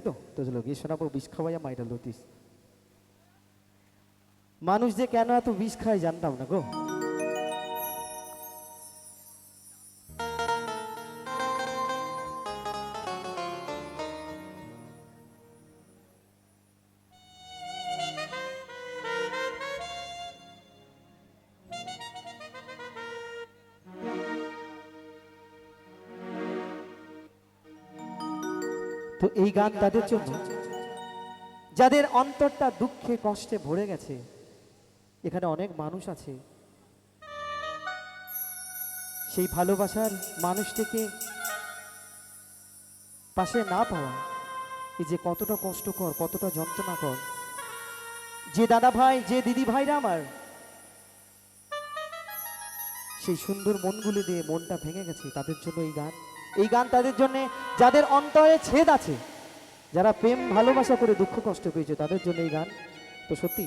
তো? হলো গিয়ে শোনাবো, বিষ খাওয়াইয়া এটা লতিস। মানুষ যে কেন এত বিষ খায় জানতাম না গো। তো এই গান তাদের জন্য। যাদের অন্তরটা দুঃখে, কষ্টে ভরে গেছে, এখানে অনেক মানুষ আছে। সেই ভালোবাসার মানুষটিকে পাশে না পাওয়া, এই যে কতটা কষ্টকর, কতটা যন্ত্রণাকর যে দাদা ভাই, যে দিদি ভাইরা আমার, সেই সুন্দর মনগুলি দিয়ে মনটা ভেঙে গেছে, তাদের জন্য এই গান। এই গান তাদের জন্য যাদের অন্তরে ছেদ আছে, যারা প্রেম, ভালোবাসা করে দুঃখ, কষ্ট পেয়েছে, তাদের জন্য এই গান। তো সত্যি,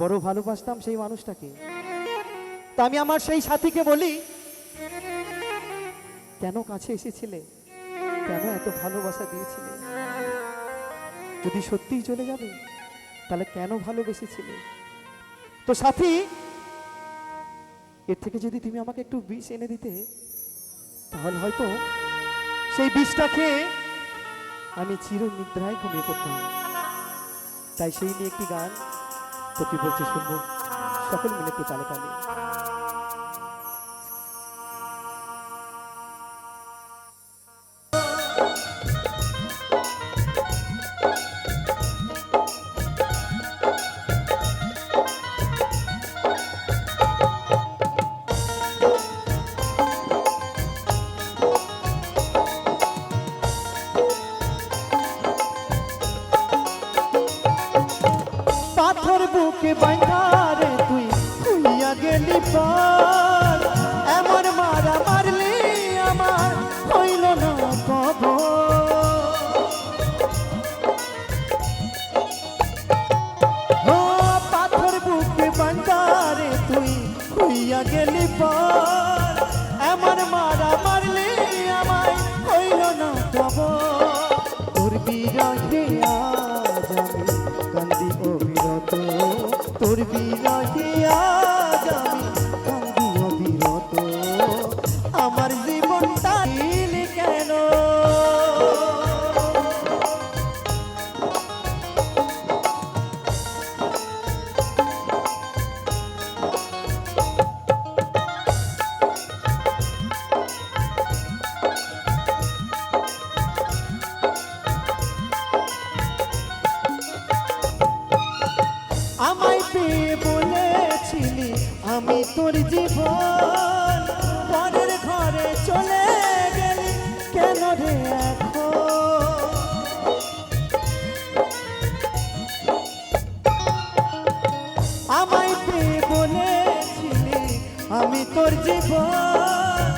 বড় ভালোবাসতাম সেই মানুষটাকে। তা আমি আমার সেই সাথীকে বলি, কেন কাছে এসেছিলে? কেন এত ভালোবাসা দিয়েছিলে? যদি সত্যিই চলে যাবে, তাহলে কেন ভালোবেসেছিলে? তো সাথী, এর থেকে যদি তুমি আমাকে একটু বিষ এনে দিতে তাহলে হয়তো সেই বিষটা খেয়ে আমি চির নিদ্রায় ঘুমিয়ে পড়তাম। তাই সেই নিয়ে একটি গান তোকে বলছে শুনব। সকল মিলে একটু তালে তালে বুকে বাইন্ধারে তুই হইয়া গেলি পর। এমন মারা মারলি আমার, হইল না কব পাথর বুকে বাইন্ধারে তুই হইয়া গেলি পর। এমন মারা মারলি আমায়, হইল না কব তোর বিরহে আজ আমায় পেয়ে বলেছিলি আমি তোর জীবন। পরের ঘরে চলে গেলি, কেন রে আমায় পেয়ে বলেছিলি আমি তোর জীবন।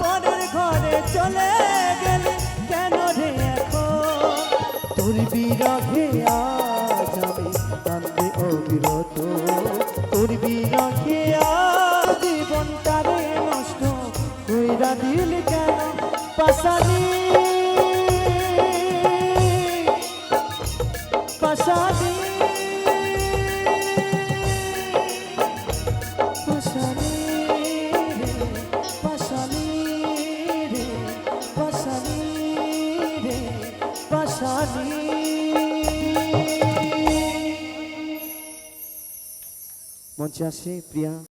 পরের ঘরে চলে গেলি, কেন রে এখন? তোর আজ আমি কান্দে অবিরত তোর বিরহে আজ জীবনটা রে নষ্ট কইরা দিল কেন পাশানি? পাশানি। মঞ্চে আসে প্রিয়া